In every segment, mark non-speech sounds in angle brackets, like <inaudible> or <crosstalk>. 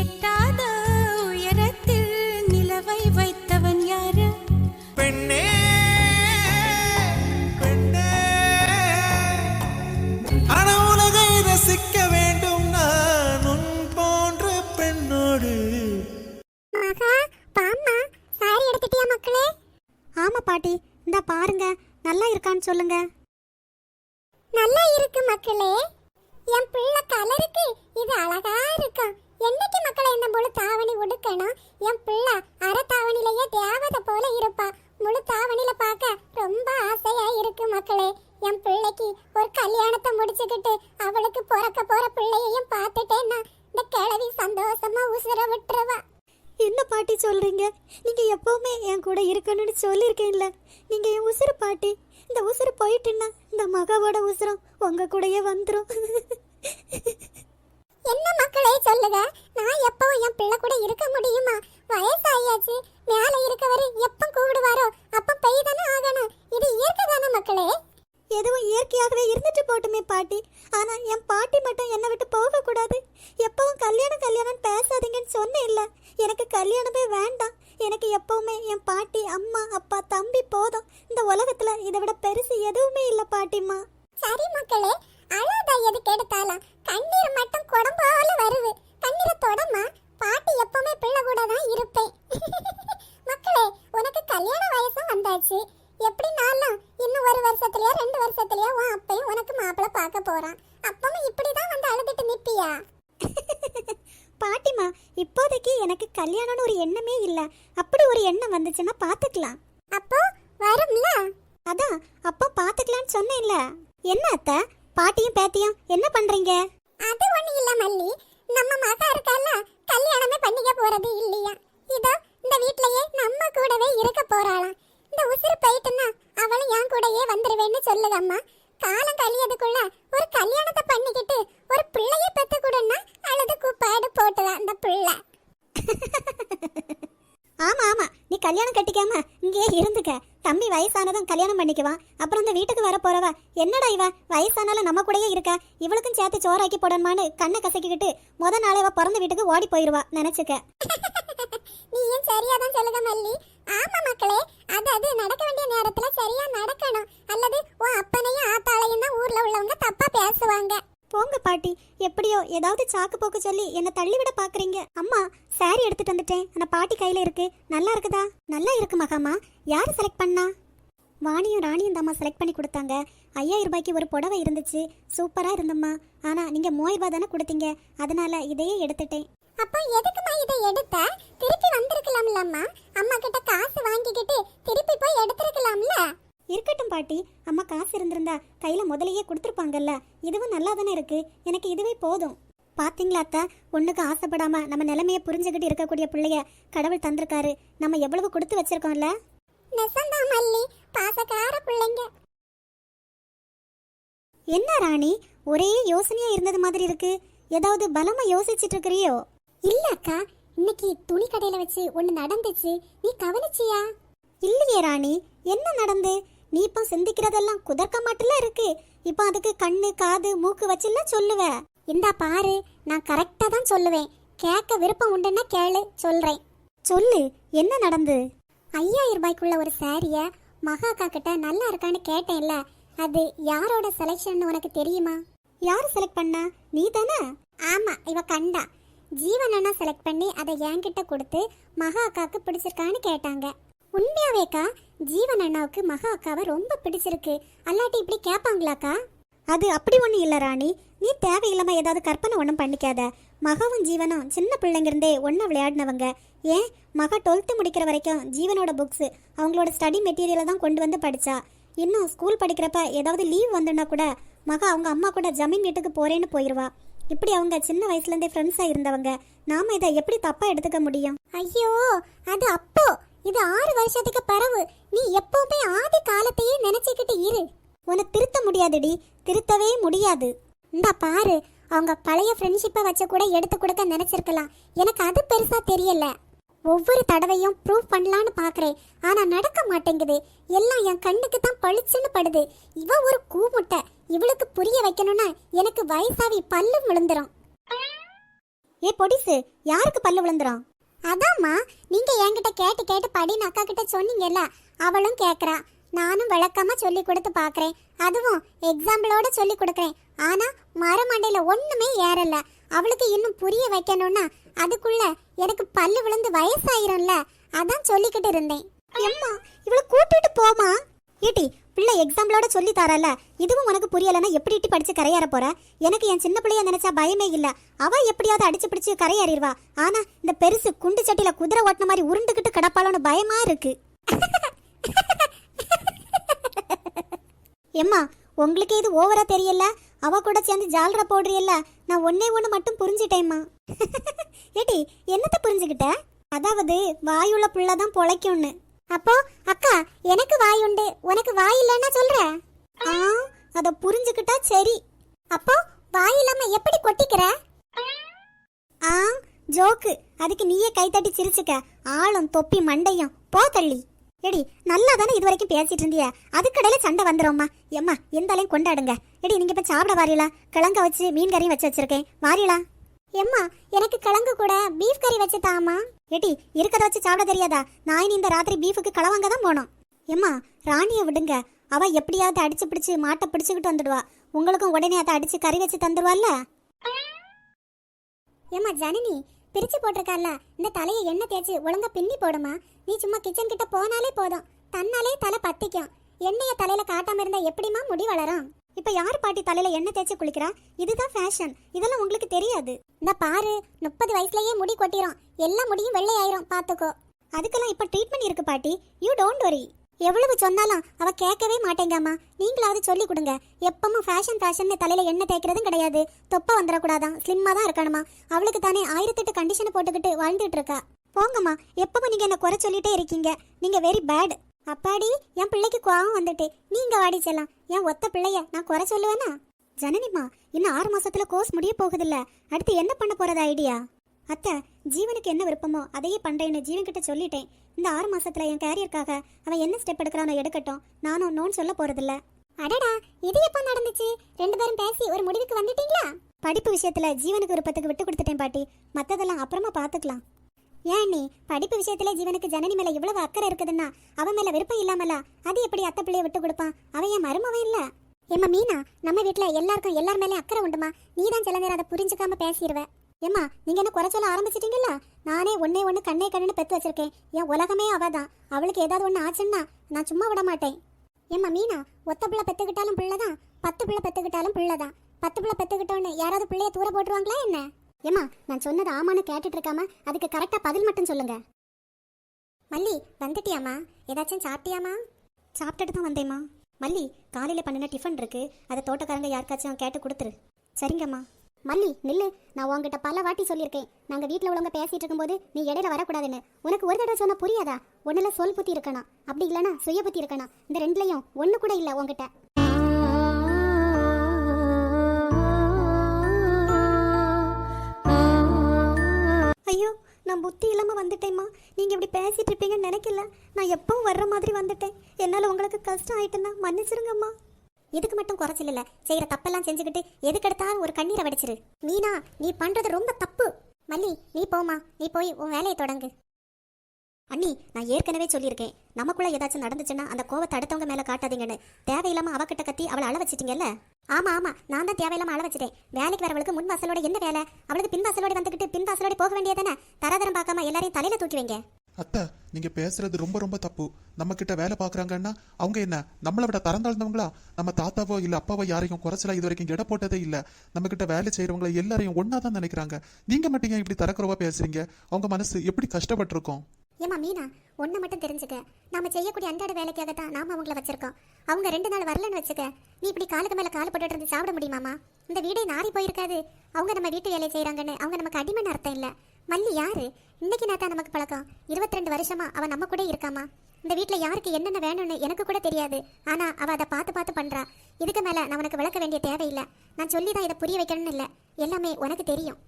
எட்டாத உயரத்தில் நிலவை வைத்தவன் யாரு? பெண்ணே பெண்ணே. அன உலகை ரசிக்க வேண்டும் நான் உன் போன்ற பெண்ணோடு. மகா பாம்மா சாரி எடுத்துட்டியா மக்களே? ஆமா பாட்டி இந்த பாருங்க நல்லா இருக்கான்னு சொல்லுங்க. நல்லா இருக்கு மக்களே. என் பிள்ளை கலருக்கு இது அழகா இருக்கும். என்னைக்கு மக்களை என்ன போல தாவணி உடுக்கணும் என் பிள்ளை அரை தாவணிலேயே தேவதை போல இரு முழு தாவணியில பார்க்க ரொம்ப ஆசையா இருக்கு மக்களே என் பிள்ளைக்கு ஒரு கல்யாணத்தை முடிச்சுக்கிட்டு அவளுக்கு பிறக்க போற பிள்ளையையும் பார்த்துட்டேன்னா இந்த கிழவி சந்தோஷமா உசுர விட்டுருவா என்ன பாட்டி சொல்றீங்க நீங்க எப்பவுமே என் கூட இருக்கணும்னு சொல்லியிருக்கேன்ல நீங்க என் உசுறு பாட்டி இந்த உசுறு போயிட்டுன்னா இந்த மகாவோட உசுரம் உங்க கூடயே வந்துரும் என்ன மக்களே சொல்லுங்க நான் எப்பவும் என் பிள்ளை கூட இருக்க முடியுமா வயசாயாச்சு மேல இருக்கவரு எப்ப கூப்பிடுவாரோ அப்ப பெய் தானே ஆகணும் இது இயற்கை தானே மக்களே எதுவும் இயற்கையாகவே இருந்துட்டு போட்டுமே பாட்டி. ஆனா என் பாட்டி மட்டும் என்னை விட்டு பாட்டிமா இப்போதைக்கு எனக்கு கல்யாணம்னு ஒரு எண்ணமே இல்ல. அப்படி ஒரு எண்ணம் வந்துச்சுன்னா பாத்துக்கலாம். அப்போ வரும்ல? அதான் அப்போ பாத்துக்கலாம்னு சொன்னேன்ல. என்ன அத்தை? பாட்டியும் பேத்தியும் என்ன பண்றீங்க? அது ஒண்ணு இல்ல மல்லி. நம்ம மகா இருக்கால கல்யாணமே பண்ணிக்க போறது இல்லையா? இதோ இந்த வீட்லயே நம்ம கூடவே இருக்க போறாளாம். இந்த உசுறு போயிட்டுன்னா அவளும் என் கூடயே வந்துருவேன்னு சொல்லுதம்மா. காலம் கழியதுக்குள்ள ஒரு கல்யாணத்தை பண்ணிக்கிட்டு ஒரு பிள்ளைய பெத்து கொடுன்னா அழுது கூப்பாடு போட்டுதான் அந்த பிள்ளை. ஆமா ஆமா. நீ கல்யாணம் கட்டிக்காம இங்கேயே இருந்துக்க. தம்பி வயசானதும் கல்யாணம் பண்ணிக்குவான் அப்புறம் இந்த வீட்டுக்கு வர போறவ என்னடா இவ? வயசானாலும் நம்ம கூடயே இருக்க. இவளுக்கும் சேர்த்து சோறாக்கி போடணுமான்னு கண்ணை கசக்கிக்கிட்டு முத நாளே அவ பிறந்த வீட்டுக்கு ஓடி போயிருவா. நினைச்சுக்க. <laughs> நீயும் சரியாதான் சொல்லுங்க மல்லி. ஆமா மக்களே அது அது நடக்க வேண்டிய நேரத்துல சரியா நடக்கணும். அல்லது உன் அப்பனையும் ஆத்தாளையும் தான் ஊர்ல உள்ளவங்க தப்பா பேசுவாங்க. போங்க பாட்டி எப்படியோ ஏதாவது சாக்கு போக்கு சொல்லி என்னை தள்ளிவிட பாக்குறீங்க. அம்மா சாரி எடுத்துட்டு வந்துட்டேன். அந்த பாட்டி கையில இருக்கு. நல்லா இருக்குதா? நல்லா இருக்கு மகாமா. யாரு செலக்ட் பண்ணா? வாணியும் ராணியும் தாம்மா செலக்ட் பண்ணி கொடுத்தாங்க. ஐயாயிரம் ரூபாய்க்கு ஒரு புடவை இருந்துச்சு. சூப்பராக இருந்தம்மா. ஆனால் நீங்கள் மூவாயிரம் ரூபாய் தானே கொடுத்தீங்க. அதனால இதையே எடுத்துட்டேன். அப்போ எதுக்குமா இதை எடுத்த? திருப்பி வந்திருக்கலாம்லம்மா. அம்மா கிட்ட காசு வாங்கிக்கிட்டு திருப்பி போய் எடுத்திருக்கலாம்ல. இருக்கட்டும் பாட்டி. அம்மா காசு இருந்திருந்தா கையில முதலையே கொடுத்துருப்பாங்கல்ல. இதுவும் நல்லா தானே இருக்கு. எனக்கு இதுவே போதும். பாத்தீங்களா அத்தா? ஒண்ணுக்கு ஆசைப்படாம நம்ம நிலைமைய புரிஞ்சுக்கிட்டு இருக்கக்கூடிய பிள்ளைய கடவுள் தந்திருக்காரு. நம்ம எவ்வளவு கொடுத்து வச்சிருக்கோம்ல? நெசந்தா மல்லி. பாசக்கார பிள்ளைங்க. என்ன ராணி? ஒரே யோசனையா இருந்தது மாதிரி இருக்கு. ஏதாவது பலமா யோசிச்சிட்டு இருக்கிறியோ? இல்ல அக்கா இன்னைக்கு துணி கடையில வச்சு ஒண்ணு நடந்துச்சு. நீ கவனிச்சியா? இல்லையே ராணி என்ன நடந்து? நீ இப்போ சிந்திக்கிறதெல்லாம் குதர்க்க மாட்டுல இருக்கு. இப்போ அதுக்கு கண்ணு காது மூக்கு வச்சுல சொல்லுவ. இந்தா பாரு நான் கரெக்டா தான் சொல்லுவேன். கேட்க விருப்பம் உண்டுன்னா கேளு சொல்றேன். சொல்லு என்ன நடந்து? ஐயாயிரம் ரூபாய்க்குள்ள ஒரு சாரிய மகா அக்கா கிட்ட நல்லா இருக்கான்னு கேட்டேன்ல. அது யாரோட செலெக்ஷன் உனக்கு தெரியுமா? யார் செலக்ட் பண்ணா? நீ தானே ஆமா இவ கண்டா. ஜீவன் அண்ணா செலக்ட் பண்ணி அதை என்கிட்ட கொடுத்து மகா அக்காவுக்கு பிடிச்சிருக்கான்னு கேட்டாங்க. உண்மையாவேக்கா ஜீவன் அண்ணாவுக்கு மகா அக்காவை ரொம்ப பிடிச்சிருக்கு. அல்லாட்டி இப்படி கேட்பாங்களாக்கா அது அப்படி ஒன்றும் இல்லை ராணி. நீ தேவையில்லாம ஏதாவது கற்பனை ஒன்றும் பண்ணிக்காத. மகாவும் ஜீவனும் சின்ன பிள்ளைங்க இருந்தே ஒன்றா விளையாடினவங்க. ஏன்? மகா டுவெல்த்து முடிக்கிற வரைக்கும் ஜீவனோட புக்ஸு அவங்களோட ஸ்டடி மெட்டீரியலை தான் கொண்டு வந்து படித்தா இன்னும் ஸ்கூல் படிக்கிறப்ப ஏதாவது லீவ் வந்துன்னா கூட மகா அவங்க அம்மா கூட ஜமீன் வீட்டுக்கு போகிறேன்னு போயிடுவா இப்படி அவங்க சின்ன வயசுலேருந்தே ஃப்ரெண்ட்ஸாக இருந்தவங்க நாம இதை எப்படி தப்பாக எடுத்துக்க முடியும்? ஐயோ அது அப்போ. இது ஆறு வருஷத்துக்கு பரவு நீ எப்பவுமே ஆதி காலத்தையே நினைச்சுக்கிட்டு இரு. உன்னை திருத்த முடியாதுடி. திருத்தவே முடியாது. இந்த பாரு. அவங்க பழைய ஃப்ரெண்ட்ஷிப்பை வச்சு கூட எடுத்து கொடுக்க நினைச்சிருக்கலாம். எனக்கு அது பெருசா தெரியல. ஒவ்வொரு தடவையும் ப்ரூவ் பண்ணலான்னு பார்க்குறேன் ஆனால் நடக்க மாட்டேங்குது. எல்லாம் என் கண்ணுக்கு தான் பளிச்சுன்னு படுது. இவ ஒரு கூமுட்டை. இவளுக்கு புரிய வைக்கணும்னா எனக்கு வயசாவி பல்லு விழுந்துரும். ஏ பொடிசு யாருக்கு பல்லு விழுந்துரும்? அதாம்மா நீங்க என்கிட்ட கேட்டு கேட்டு படின்னு அக்கா கிட்ட சொன்னீங்கல்ல அவளும் கேட்குறா நானும் விளக்கமாக சொல்லி கொடுத்து பார்க்குறேன் அதுவும் எக்ஸாம்பிளோட சொல்லி கொடுக்குறேன். ஆனால் மரமண்டையில் ஒன்றுமே ஏறலை. அவளுக்கு இன்னும் புரிய வைக்கணும்னா அதுக்குள்ள எனக்கு பல்லு விழுந்து வயசாயிரும்ல. அதான் சொல்லிக்கிட்டு இருந்தேன். எம்மா இவளை கூட்டிட்டு போமா ஏட்டி பிள்ளை எக்ஸாம்பிளோட சொல்லி தரல. இதுவும் உனக்கு புரியலன்னா எப்படி இட்டி படிச்சு கரையேற போற? எனக்கு என் சின்ன பிள்ளைய நினைச்சா பயமே இல்ல. அவ எப்படியாவது அடிச்சு பிடிச்சு கரையேறிடுவா. ஆனா இந்த பெருசு குண்டு சட்டில குதிரை ஓட்டின மாதிரி உருண்டுகிட்டு கிடப்பாளோன்னு பயமா இருக்கு. <laughs> எம்மா உங்களுக்கு இது ஓவரா தெரியல? அவ கூட சேர்ந்து ஜாலர போடுறியல்ல? நான் ஒன்னே ஒன்று மட்டும் புரிஞ்சிட்டேம்மா. <laughs> ஏட்டி என்னத்தை புரிஞ்சுக்கிட்ட? அதாவது வாயுள்ள புள்ள தான் பொழைக்கும்னு. அப்போ அக்கா எனக்கு வாய் உண்டு. உனக்கு வாய் இல்லைன்னா சொல்ற? ஆ அதை புரிஞ்சுக்கிட்டா சரி. அப்போ வாய் இல்லாம எப்படி கொட்டிக்கிற? ஆ ஜோக்கு. அதுக்கு நீயே கைத்தட்டி சிரிச்சுக்க. ஆளும் தொப்பி மண்டையும். போ தள்ளி. எடி நல்லா தானே இது வரைக்கும் பேசிட்டு இருந்திய? அதுக்கடையில சண்டை வந்துடும்மா எம்மா எந்தாலையும் கொண்டாடுங்க. எடி நீங்க இப்ப சாப்பிட வாரியலா? கிழங்க வச்சு மீன் கறியும் வச்சு வச்சிருக்கேன். வாரியலா? எம்மா எனக்கு கிழங்கு கூட பீஃப் கறி வச்சு தாமா எடி இருக்கத வச்சு சாப்பிட தெரியாதா? நான் இனி இந்த ராத்திரி பீஃபுக்கு களவாங்க தான் போனோம். எம்மா ராணியை விடுங்க. அவ எப்படியாவது அடிச்சு பிடிச்சு மாட்டை பிடிச்சுக்கிட்டு வந்துடுவா. உங்களுக்கும் உடனே அதை அடிச்சு கறி வச்சு தந்துடுவாள்ல ஏம்மா ஜனனி பிரிச்சு போட்டிருக்கால இந்த தலையை எண்ணெய் தேய்ச்சி ஒழுங்கா பின்னி போடுமா. நீ சும்மா கிச்சன் கிட்ட போனாலே போதும். தன்னாலே தலை பத்திக்கும். எண்ணெய தலையில காட்டாம இருந்தா எப்படிமா முடி வளரும்? இப்ப யார் பாட்டி தலையில எண்ணெய் தேய்ச்சி குளிக்கிறா? இதுதான் ஃபேஷன் இதெல்லாம் உங்களுக்கு தெரியாது. இந்த பாரு முப்பது வயசுலயே முடி கொட்டிரும். எல்லா முடியும் வெள்ளை ஆயிரும் பாத்துக்கோ. அதுக்கெல்லாம் இப்ப ட்ரீட்மெண்ட் இருக்கு பாட்டி. யூ டோன்ட் வரி எவ்வளவு சொன்னாலும் அவ கேட்கவே மாட்டேங்கம்மா. நீங்களாவது சொல்லி கொடுங்க. எப்பவும் ஃபேஷன் ஃபேஷன் தலையில எண்ணெய் தேய்க்கிறதும் கிடையாது. தொப்பை வந்துடக்கூடாதான். ஸ்லிம்மா தான் இருக்கணுமா? அவளுக்கு தானே ஆயிரத்தெட்டு கண்டிஷனை போட்டுக்கிட்டு வாழ்ந்துட்டு இருக்கா. போங்கம்மா. எப்பவும் நீங்க என்ன குறை சொல்லிட்டே இருக்கீங்க. நீங்க வெரி பேட் அப்பாடி என் பிள்ளைக்கு கோவம் வந்துட்டு. நீங்க வாடி செல்லாம். என் ஒத்த பிள்ளைய நான் குறை சொல்லுவேனா? ஜனனிமா இன்னும் ஆறு மாசத்துல கோர்ஸ் முடிய போகுதில்ல. அடுத்து என்ன பண்ண போறது ஐடியா அத்தை ஜீவனுக்கு என்ன விருப்பமோ அதையே பண்றேன்னு ஜீவன் கிட்ட சொல்லிட்டேன். இந்த ஆறு மாசத்துல என் கேரியருக்காக அவன் என்ன ஸ்டெப் எடுக்கிறானோ எடுக்கட்டும். நானும் நோன் சொல்ல போறதில்ல. அடடா இது எப்போ நடந்துச்சு? ரெண்டு பேரும் பேசி ஒரு முடிவுக்கு வந்துட்டீங்களா? படிப்பு விஷயத்துல ஜீவனுக்கு விருப்பத்துக்கு விட்டு கொடுத்துட்டேன் பாட்டி. மத்ததெல்லாம் அப்புறமா பாத்துக்கலாம். ஏன் நீ படிப்பு விஷயத்துல ஜீவனுக்கு ஜனனி மேல இவ்வளவு அக்கறை இருக்குதுன்னா அவன் மேல விருப்பம் இல்லாமல? அது எப்படி அத்தை பிள்ளைய விட்டு கொடுப்பான்? அவன் என் மருமவன் இல்ல? ஏமா மீனா நம்ம வீட்டுல எல்லாருக்கும் எல்லார் மேலே அக்கறை உண்டுமா? நீ தான் சில நேரம் அதை புரிஞ்சுக்காம பேசிடுவ ஏம்மா நீங்க என்ன குறை சொல்ல ஆரம்பிச்சிட்டீங்களா நானே ஒன்னே ஒண்ணு கண்ணே கண்ணுன்னு பெத்து வச்சிருக்கேன். என் உலகமே அவதான். அவளுக்கு ஏதாவது ஒண்ணு ஆச்சுன்னா நான் சும்மா விட மாட்டேன். ஏம்மா மீனா ஒத்த பிள்ளை பெத்துக்கிட்டாலும் பிள்ளைதான் பத்து பிள்ளை பெத்துக்கிட்டாலும் பிள்ளைதான். பத்து பிள்ளை பெத்துக்கிட்டோன்னு யாராவது பிள்ளைய தூர போட்டுருவாங்களா என்ன? ஏம்மா நான் சொன்னது ஆமான்னு கேட்டுட்டு இருக்காம அதுக்கு கரெக்டா பதில் மட்டும் சொல்லுங்க. மல்லி வந்துட்டியாமா ஏதாச்சும் சாப்பிட்டியாம்மா? சாப்பிட்டுட்டு தான் வந்தேம்மா. மல்லி காலையில் பண்ணின டிஃபன் இருக்கு. அதை தோட்டக்காரங்க யாருக்காச்சும் கேட்டு கொடுத்துரு. சரிங்கம்மா. மல்லி நில்லு. நான் உங்ககிட்ட பல வாட்டி சொல்லியிருக்கேன். நாங்கள் வீட்டில் உள்ளவங்க பேசிட்டு இருக்கும்போது நீ இடையில வரக்கூடாதுன்னு. உனக்கு ஒரு தடவை சொன்னால் புரியாதா? ஒன்றில் சொல் புத்தி இருக்கணும். அப்படி இல்லைனா சுய புத்தி இருக்கணும். இந்த ரெண்டுலையும் ஒன்று கூட இல்லை உங்ககிட்ட ஐயோ நான் புத்தி இல்லாமல் வந்துட்டேம்மா. நீங்கள் இப்படி பேசிட்டு இருப்பீங்கன்னு நினைக்கல. நான் எப்பவும் வர்ற மாதிரி வந்துட்டேன். என்னால் உங்களுக்கு கஷ்டம் ஆயிட்டுன்னா மன்னிச்சிருங்கம்மா. இதுக்கு மட்டும் குறைச்சல் செய்கிற தப்பெல்லாம் செஞ்சுக்கிட்டு எதுக்கெடுத்தாலும் ஒரு கண்ணீரை வடிச்சிரு. மீனா நீ பண்ணுறது ரொம்ப தப்பு. மல்லி நீ போமா நீ போய் உன் வேலையை தொடங்கு. அண்ணி நான் ஏற்கனவே சொல்லியிருக்கேன். நமக்குள்ள ஏதாச்சும் நடந்துச்சுன்னா அந்த கோவத்தை அடுத்தவங்க மேல காட்டாதீங்கன்னு. தேவையில்லாம அவகிட்ட கத்தி அவளை அள வச்சிட்டீங்கல்ல? ஆமா ஆமா. நான் தான் தேவையில்லாம அள வச்சிட்டேன். வேலைக்கு வரவளுக்கு முன் வாசலோட என்ன வேலை? அவளுக்கு பின் வாசலோட வந்துகிட்டு பின் வாசலோட போக வேண்டியதானே தராதரம் பார்க்காம எல்லாரையும் தலையில தூக்கி வைங்க. அத்தை நீங்க பேசுறது ரொம்ப ரொம்ப தப்பு. நம்ம கிட்ட வேலை பாக்குறாங்கன்னா அவங்க என்ன? நம்மளை விட தரந்தாழ்ந்தவங்களா நம்ம தாத்தாவோ இல்ல அப்பாவோ யாரையும் குறைச்சலா இது வரைக்கும் இட போட்டதே இல்ல. நம்ம கிட்ட வேலை செய்யறவங்கள எல்லாரையும் ஒன்னா தான் நினைக்கிறாங்க. நீங்க மட்டும் ஏன் இப்படி தரக்குறவா பேசுறீங்க? அவங்க மனசு எப்படி கஷ்டப்பட்டிருக்கோம்? ஏமா மீனா ஒன்றை மட்டும் தெரிஞ்சுக்க. நாம செய்யக்கூடிய அன்றாட வேலைக்காக தான் நாம அவங்கள வச்சிருக்கோம். அவங்க ரெண்டு நாள் வரலன்னு வச்சுக்க. நீ இப்படி காலுக்கு மேல கால் போட்டுட்டு இருந்து சாப்பிட முடியுமாமா இந்த வீடே நாரி போயிருக்காது. அவங்க நம்ம வீட்டு வேலையை செய்கிறாங்கன்னு அவங்க நமக்கு அடிமைன்னு அர்த்தம் இல்ல. மல்லி யாரு? இன்னைக்கு நான் நமக்கு பழக்கம். இருபத்தி ரெண்டு வருஷமா அவ நம்ம கூட இருக்காமா இந்த வீட்ல யாருக்கு என்னென்ன வேணும்னு எனக்கு கூட தெரியாது. ஆனா அவ அதை பார்த்து பார்த்து பண்றா. இதுக்கு மேல நான் உனக்கு விளக்க வேண்டிய தேவையில்லை. நான் சொல்லி தான் இதை புரிய வைக்கணும்னு இல்லை. எல்லாமே உனக்கு தெரியும்.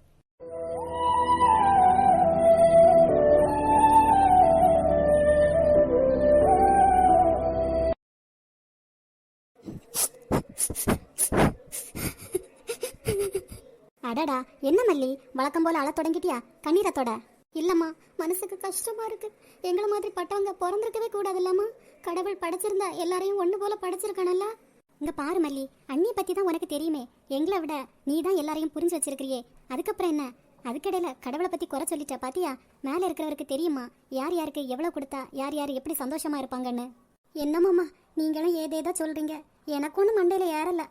அடடா என்ன மல்லி? வழக்கம் போல அழ தொடங்கிட்டியா? கண்ணீரத்தோட இல்லம்மா மனசுக்கு கஷ்டமா இருக்கு. எங்களை மாதிரி பட்டவங்க பிறந்திருக்கவே கூடாது இல்லம்மா கடவுள் படைச்சிருந்தா எல்லாரையும் ஒண்ணு போல படைச்சிருக்கானல்ல இங்க பாரு மல்லி அண்ணிய பத்தி தான் உனக்கு தெரியுமே. எங்களை விட நீ தான் எல்லாரையும் புரிஞ்சு வச்சிருக்கிறியே. அதுக்கப்புறம் என்ன? அதுக்கிடையில கடவுளை பத்தி குறை சொல்லிட்ட பாத்தியா? மேல இருக்கிறவருக்கு தெரியுமா? யார் யாருக்கு எவ்வளவு கொடுத்தா யார் யார் எப்படி சந்தோஷமா இருப்பாங்கன்னு? என்னமாம்மா நீங்களும் ஏதேதோ சொல்றீங்க. எனக்கு ஒன்றும் மண்டையில் ஏறல.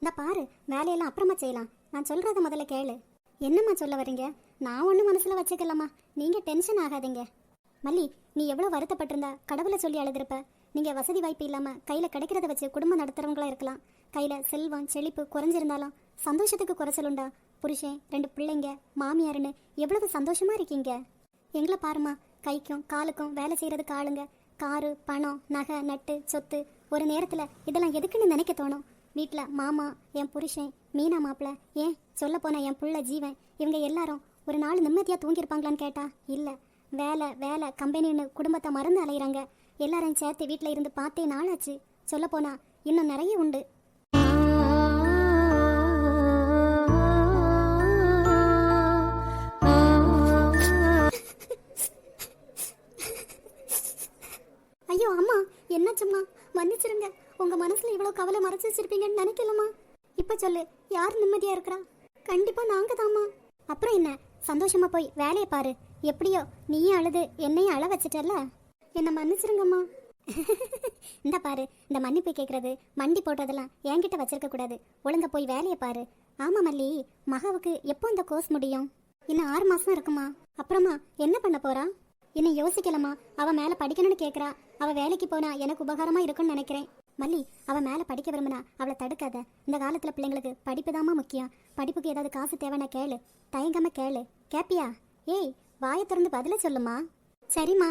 இந்த பாரு வேலையெல்லாம் அப்புறமா செய்யலாம். நான் சொல்றத முதல்ல கேளு. என்னம்மா சொல்ல வரீங்க நான் ஒன்றும் மனசில் வச்சுக்கலம்மா. நீங்க டென்ஷன் ஆகாதீங்க. மல்லி நீ எவ்வளோ வருத்தப்பட்டிருந்தா? கடவுளை சொல்லி அழுதுருப்ப. நீங்க வசதி வாய்ப்பு இல்லாம கையில கிடைக்கிறத வச்சு குடும்பம் நடத்துறவங்களா இருக்கலாம். கையில செல்வம் செழிப்பு குறைஞ்சிருந்தாலும் சந்தோஷத்துக்கு குறைச்சலுண்டா புருஷன் ரெண்டு பிள்ளைங்க மாமியாருன்னு எவ்வளவு சந்தோஷமா இருக்கீங்க? எங்களை பாருமா கைக்கும் காலுக்கும் வேலை செய்யறதுக்கு ஆளுங்க. காரு பணம் நகை நட்டு சொத்து. ஒரு நேரத்தில் இதெல்லாம் எதுக்குன்னு நினைக்க தோணும்? வீட்டில் மாமா என் புருஷன் மீனா மாப்பிள்ள ஏன் சொல்ல போன என் புள்ள ஜீவன் இவங்க எல்லாரும் ஒரு நாள் நிம்மதியாக தூங்கியிருப்பாங்களான்னு கேட்டா இல்லை. வேலை வேலை கம்பெனின்னு குடும்பத்தை மறந்து அலையிறாங்க. எல்லாரும் சேர்த்து வீட்டில் இருந்து பார்த்தே நாளாச்சு. சொல்ல இன்னும் நிறைய உண்டு. சொல்லு. யார் நிம்மதியா இருக்கிறா? கண்டிப்பா நாங்க தாமா அப்புறம் என்ன? சந்தோஷமா போய் வேலையை பாரு. எப்படியோ நீயும் அழுது என்னையும் அழ வச்சிட்டல என்ன மன்னிச்சிருங்கம்மா. <laughs> இந்த பாரு இந்த மன்னிப்பு கேட்கறது மண்டி போடுறதெல்லாம் என்கிட்ட வச்சிருக்க கூடாது. ஒழுங்கா போய் வேலையை பாரு. ஆமா மல்லி மகாவுக்கு எப்போ இந்த கோர்ஸ் முடியும்? இன்னும் ஆறு மாசம் இருக்குமா? அப்புறமா என்ன பண்ண போறா? இன்னும் யோசிக்கலமா அவ மேல படிக்கணும்னு கேக்குறா. அவ வேலைக்கு போனா எனக்கு உபகாரமா இருக்கும்னு நினைக்கிறேன். மல்லி அவ மேல படிக்க விரும்பினா அவளை தடுக்காத. இந்த காலத்துல பிள்ளைங்களுக்கு படிப்பு முக்கியம். படிப்புக்கு ஏதாவது காசு தேவைன்னா கேளு. தயங்காம கேளு. கேப்பியா? ஏய் வாயை திறந்து பதில சொல்லுமா? சரிம்மா.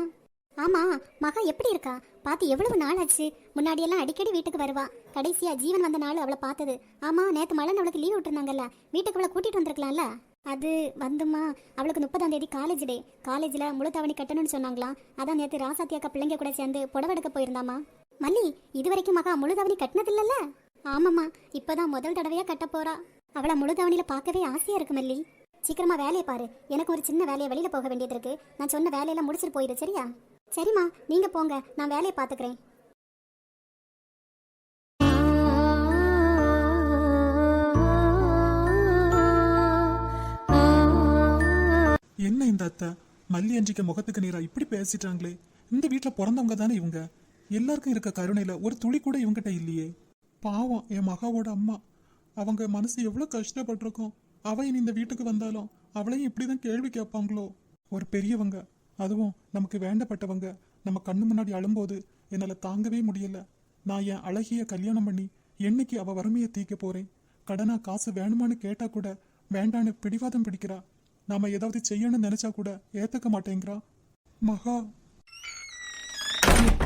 ஆமா மகா எப்படி இருக்கா? பார்த்து எவ்வளவு நாள் ஆச்சு? முன்னாடி எல்லாம் அடிக்கடி வீட்டுக்கு வருவா. கடைசியா ஜீவன் வந்த நாள் அவளை பார்த்தது. ஆமா நேத்து மழை அவளுக்கு லீவ் விட்டுருந்தாங்கல்ல. வீட்டுக்கு அவளை கூட்டிட்டு வந்திருக்கலாம்ல? அது வந்துமா அவளுக்கு முப்பதாம் தேதி காலேஜ் டே காலேஜ்ல முழு தவணை கட்டணும்னு சொன்னாங்களாம். அதான் நேத்து ராசாத்தியாக்கா பிள்ளைங்க கூட சேர்ந்து புடவை எடுக்க போயிருந்தாமா மல்லி இது வரைக்கும் மகா முழு தவணி கட்டினதில்லல்ல? ஆமாம்மா இப்போதான் முதல் தடவையா கட்ட போறா. அவளை முழு தவணியில் பார்க்கவே ஆசையாக இருக்கு மல்லி. சீக்கிரமா வேலையை பாரு. எனக்கு ஒரு சின்ன வேலையை வெளியில் போக வேண்டியது இருக்கு. நான் சொன்ன வேலையெல்லாம் முடிச்சிட்டு போயிடு சரியா? சரிம்மா நீங்க போங்க. நான் வேலையை பார்த்துக்கிறேன். என்ன இந்த அத்தை? மல்லி அன்றைக்கு முகத்துக்கு நீரா இப்படி பேசிட்டாங்களே. இந்த வீட்டில் பிறந்தவங்க தானே இவங்க? எல்லாருக்கும் இருக்க கருணையில ஒரு துளி கூட இவங்கிட்ட இல்லையே. பாவம் என் மகாவோட அம்மா. அவங்க மனசு எவ்வளவு கஷ்டப்பட்டிருக்கோம். அவ இனி இந்த வீட்டுக்கு வந்தாலும் அவளையும் இப்படிதான் கேள்வி கேட்பாங்களோ? ஒரு பெரியவங்க அதுவும் நமக்கு வேண்டப்பட்டவங்க நம்ம கண்ணு முன்னாடி அழும்போது என்னால தாங்கவே முடியல. நான் என் அழகிய கல்யாணம் பண்ணி என்னைக்கு அவ வறுமையை தீக்க போறேன்? கடனா காசு வேணுமான்னு கேட்டா கூட வேண்டான்னு பிடிவாதம் பிடிக்கிறா. நாம ஏதாவது செய்யணும்னு நினைச்சா கூட ஏத்துக்க மாட்டேங்கிறா. மகா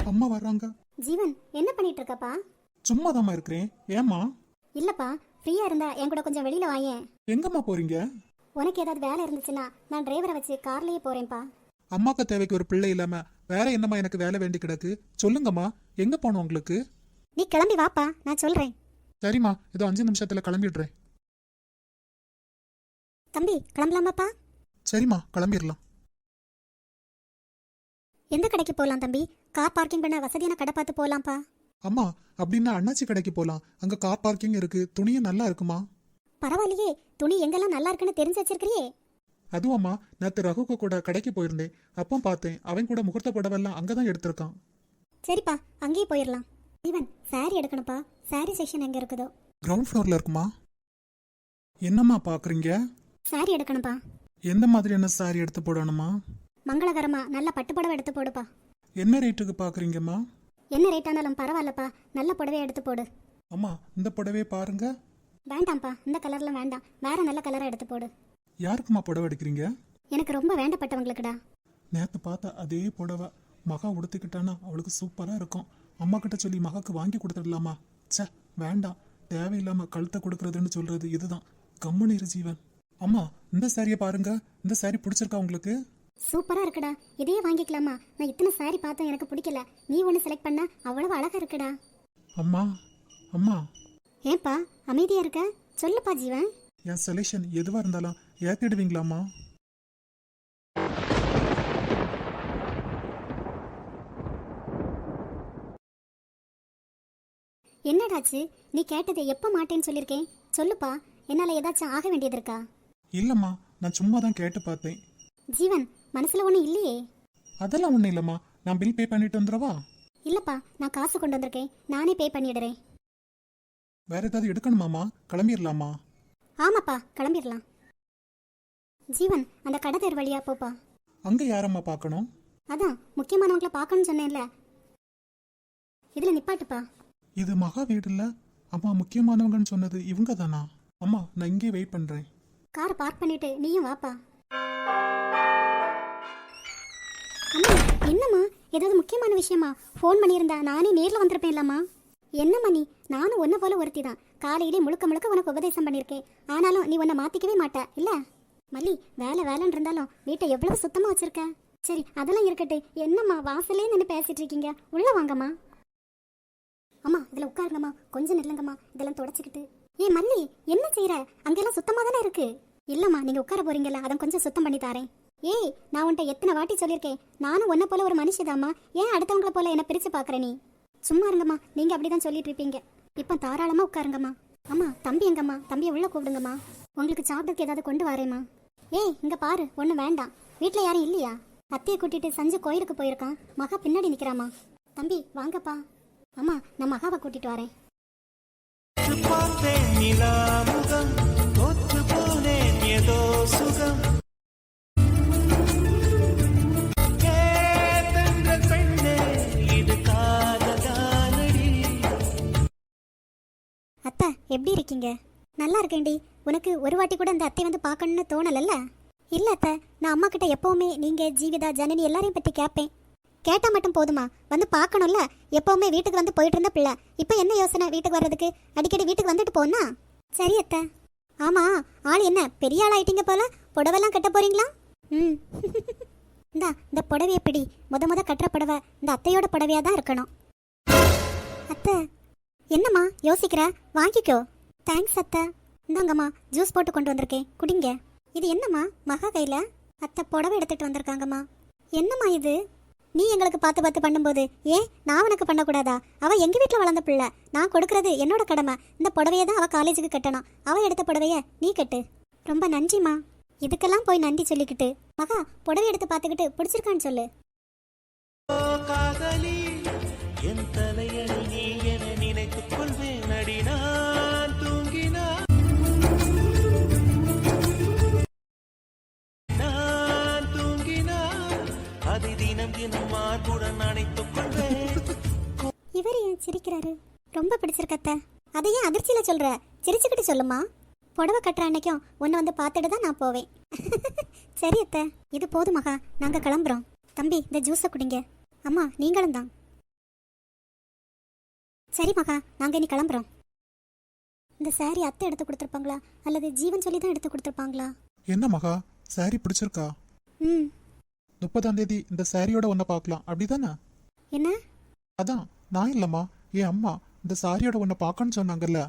அம்மா வர்றாங்க. ஜீவன் என்ன பண்ணிட்டு இருக்கப்பா சும்மாதாம்மா இருக்கிறேன். ஏம்மா? இல்லப்பா ஃப்ரீயா இருந்தா என் கூட கொஞ்சம் வெளியில வாயேன். எங்கம்மா போறீங்க? உனக்கு ஏதாவது வேலை இருந்துச்சுன்னா நான் டிரைவரை வச்சு கார்லயே போறேன்ப்பா. அம்மாக்கு தேவைக்கு ஒரு பிள்ளை இல்லாம வேற என்னம்மா எனக்கு வேலை வேண்டி கிடக்கு? சொல்லுங்கம்மா எங்க போகணும் உங்களுக்கு? நீ கிளம்பி வாப்பா நான் சொல்றேன். சரிம்மா இதோ அஞ்சு நிமிஷத்துல கிளம்பிடுறேன். தம்பி கிளம்பலாமாப்பா? சரிம்மா கிளம்பிடலாம். எந்த கடைக்கு போகலாம் தம்பி? கார் பார்க்கிங் பண்ண வசதியான கடை பார்த்து போகலாம்ப்பா அம்மா அப்படின்னா அண்ணாச்சி கடைக்கு போலாம். அங்க கார் பார்க்கிங் இருக்கு. துணியும் நல்லா இருக்குமா? பரவாயில்லையே. துணி எங்கெல்லாம் நல்லா இருக்குன்னு தெரிஞ்சு வச்சிருக்கிறியே. அதுவும் அம்மா நேத்து ரகுக்கு கூட கடைக்கு போயிருந்தேன். அப்போ பார்த்தேன். அவன் கூட முகூர்த்த புடவெல்லாம் அங்கதான் எடுத்திருக்கான். சரிப்பா அங்கேயே போயிடலாம் ஜீவன் சாரி எடுக்கணும்ப்பா. சாரி செக்ஷன் எங்க இருக்குதோ. கிரவுண்ட் ஃப்ளோர்ல இருக்குமா? என்னம்மா பாக்குறீங்க சாரி எடுக்கணும்ப்பா. எந்த மாதிரியான சாரி எடுத்து போடணுமா? மங்களகரமா நல்ல பட்டு புடவை எடுத்து போடுப்பா. என்ன ரேட்டுக்கு பாக்குறீங்கம்மா? என்ன ரேட் ஆனாலும் பரவாயில்லப்பா. நல்ல புடவையை எடுத்து போடு. அம்மா இந்த புடவையை பாருங்க. வேண்டாம்ப்பா. இந்த கலர்ல வேண்டாம். வேற நல்ல கலரா எடுத்து போடு. யாருக்குமா புடவை எடுக்கிறீங்க? எனக்கு ரொம்ப வேண்டப்பட்டவங்களுக்குடா. நேத்து பார்த்த அதே புடவை மகா உடுத்திக்கிட்டானா? அவளுக்கு சூப்பரா இருக்கும். அம்மா கிட்ட சொல்லி மகாக்கு வாங்கி கொடுத்துடலாமா? ச்சே வேண்டாம். தேவையில்லாம கழுத்தை கொடுக்கறதுன்னு சொல்றது இதுதான். கம்முனு ஜீவன். அம்மா இந்த சாரியை பாருங்க. இந்த சாரி பிடிச்சிருக்கா உங்களுக்கு? சூப்பரா இருக்குடா. இதையே வாங்கிக்கலாமா? நான் இத்தனை சாரி பார்த்தேன் எனக்கு பிடிக்கல. நீ ஒன்று செலக்ட் பண்ண அவ்வளவு அழகா இருக்குடா. அம்மா அம்மா. ஏன்பா அமைதியா இருக்க? சொல்லுப்பா ஜீவன். என் செலெக்ஷன் எதுவா இருந்தாலும் ஏத்திடுவீங்களாம்மா? என்னடாச்சு? நீ கேட்டதை எப்போ மாட்டேன்னு சொல்லியிருக்கேன்? சொல்லுப்பா. என்னால் ஏதாச்சும் ஆக வேண்டியது இருக்கா? இல்லம்மா நான் சும்மா தான் கேட்டு பார்த்தேன். ஜீவன் மனசில் ஒன்றும் இல்லையே. அதெல்லாம் ஒன்றும் இல்லைம்மா. நான் பில் பே பண்ணிட்டு வந்துடவா? இல்லைப்பா நான் காசு கொண்டு வந்திருக்கேன். நானே பே பண்ணிடுறேன். வேற ஏதாவது எடுக்கணுமாம்மா? கிளம்பிடலாமா ஆமாப்பா கிளம்பிடலாம் ஜீவன் அந்த கடை தெரு வழியா போப்பா. அங்கே யாரம்மா பார்க்கணும்? அதான் முக்கியமானவங்கள பார்க்கணும்னு சொன்னேன்ல. இதில் நிப்பாட்டுப்பா. இது மகா வீடு இல்ல அம்மா முக்கியமானவங்கன்னு சொன்னது இவங்க தானா அம்மா நான் இங்கே வெயிட் பண்றேன். காரை பார்க் பண்ணிட்டு நீயும் வாப்பா. அம்மா என்னம்மா? ஏதாவது முக்கியமான விஷயமா? ஃபோன் பண்ணியிருந்தா நானே நேரில் வந்திருப்பேன்லம்மா. என்னம்மா நீ? நானும் ஒன்றை போல ஒருத்தி தான் காலையிலே முழுக்க முழுக்க உனக்கு உபதேசம் பண்ணியிருக்கேன். ஆனாலும் நீ உன்னை மாற்றிக்கவே மாட்ட இல்லை? மல்லி வேலை வேலைன்னு இருந்தாலும் வீட்டை எவ்வளவு சுத்தமாக வச்சிருக்க? சரி அதெல்லாம் இருக்கட்டும். என்னம்மா வாசலே நின்று பேசிட்டு இருக்கீங்க? உள்ள வாங்கம்மா. அம்மா இதில் உட்காருங்கம்மா. கொஞ்சம் நில்லுங்கம்மா. இதெல்லாம் தொடச்சிக்கிட்டு. ஏ மல்லி என்ன செய்யற அங்கெல்லாம் சுத்தமாக தானே இருக்கு? இல்லம்மா நீங்க உட்கார போறீங்கல்ல அதான் கொஞ்சம் சுத்தம் பண்ணி தாரேன். ஏய் நான் உன்ட்ட எத்தனை வாட்டி சொல்லியிருக்கேன்? நானும் உன்னை போல ஒரு மனுஷதாம்மா. ஏன் அடுத்தவங்கள போல என்ன பிரிச்சு பார்க்கற நீ? சும்மா இருங்கம்மா நீங்க அப்படிதான் சொல்லிட்டு இருப்பீங்க இப்போ தாராளமா உட்காருங்கம்மா. அம்மா தம்பி எங்கம்மா? தம்பியை உள்ள கூப்பிடுங்கம்மா. உங்களுக்கு சாப்பிட்றதுக்கு ஏதாவது கொண்டு வரேம்மா. ஏய் இங்க பாரு ஒன்றும் வேண்டாம். வீட்டில் யாரும் இல்லையா? அத்தையை கூட்டிட்டு சஞ்சு கோயிலுக்கு போயிருக்கான். மகா பின்னாடி நிற்கிறாம்மா தம்பி வாங்கப்பா. அம்மா நான் மகாவை கூட்டிட்டு வரேன். பார்த்தேன் நிலாமுகம். தோற்று போனேன் ஏதோ சுகம். அத்தை எப்படி இருக்கீங்க? நல்லா இருக்கேன்டி. உனக்கு ஒரு வாட்டி கூட அந்த அத்தை வந்து பார்க்கணும்னு தோணலல்ல? இல்லை அத்தை நான் அம்மா கிட்ட எப்பவுமே நீங்கள் ஜீவிதா ஜனனி எல்லாரையும் பற்றி கேட்பேன் கேட்டால் மட்டும் போதுமா? வந்து பார்க்கணும்ல? எப்பவுமே வீட்டுக்கு வந்து போயிட்டு இருந்த பிள்ளை. இப்போ என்ன யோசனை வீட்டுக்கு வர்றதுக்கு? அடிக்கடி வீட்டுக்கு வந்துட்டு போனா சரி அத்தை. ஆமாம் ஆள் என்ன பெரிய ஆள் ஆயிட்டீங்க போல? புடவைலாம் கட்ட போறீங்களா? ம். <laughs> இந்தா இந்த புடவையை பிடி. முத முத கட்டுற புடவை இந்த அத்தையோட புடவையாக தான் இருக்கணும். அத்தை என்னம்மா யோசிக்கிற? வாங்கிக்கோ. தேங்க்ஸ் அத்தை. இந்தாங்கம்மா ஜூஸ் போட்டு கொண்டு வந்திருக்கேன். குடிங்க. இது என்னம்மா மகா கையில்? அத்தை புடவை எடுத்துட்டு வந்திருக்காங்கம்மா. என்னம்மா இது? நீ எங்களுக்கு பார்த்து பார்த்து பண்ணும்போது ஏன் நான் உனக்கு பண்ணக்கூடாதா? அவள் எங்கள் வீட்டில் வளர்ந்த பிள்ளை. நான் கொடுக்கறது என்னோட கடமை. இந்த புடவையை தான் அவள் காலேஜுக்கு கட்டணும். அவள் எடுத்த புடவையை நீ கட்டு. ரொம்ப நன்றிம்மா. இதுக்கெல்லாம் போய் நன்றி சொல்லிக்கிட்டு. மகா புடவை எடுத்து பார்த்துக்கிட்டு பிடிச்சிருக்கான்னு சொல்லு. தினம் மார்புடன் அணைத்துக் கொள்வேன் இவர் ஏன் சிரிக்கிறாரு? ரொம்ப பிடிச்சிருக்கத்த. அதை ஏன் அதிர்ச்சியில சொல்ற? சிரிச்சுக்கிட்டு சொல்லுமா? புடவை கட்டுற அன்னைக்கும் உன்னை வந்து பார்த்துட்டு தான் நான் போவேன். <laughs> சரி அத்தை இது போதும் மகா. நாங்க கிளம்புறோம். தம்பி இந்த ஜூஸை குடிங்க. அம்மா நீங்களும் தான். சரி மகா நாங்க இனி கிளம்புறோம். இந்த சாரி அத்தை எடுத்து கொடுத்துருப்பாங்களா? அல்லது ஜீவன் சொல்லி தான் எடுத்து கொடுத்துருப்பாங்களா? என்ன மகா? சாரி பிடிச்சிருக்கா? ம். முப்பதாம் தேதி இந்த சாரியோட ஒன்றை பார்க்கலாம். அப்படிதானே? என்ன? அதான் நான் இல்லம்மா என் அம்மா இந்த சாரியோட ஒன்றை பார்க்கணும்னு சொன்னாங்கல்ல.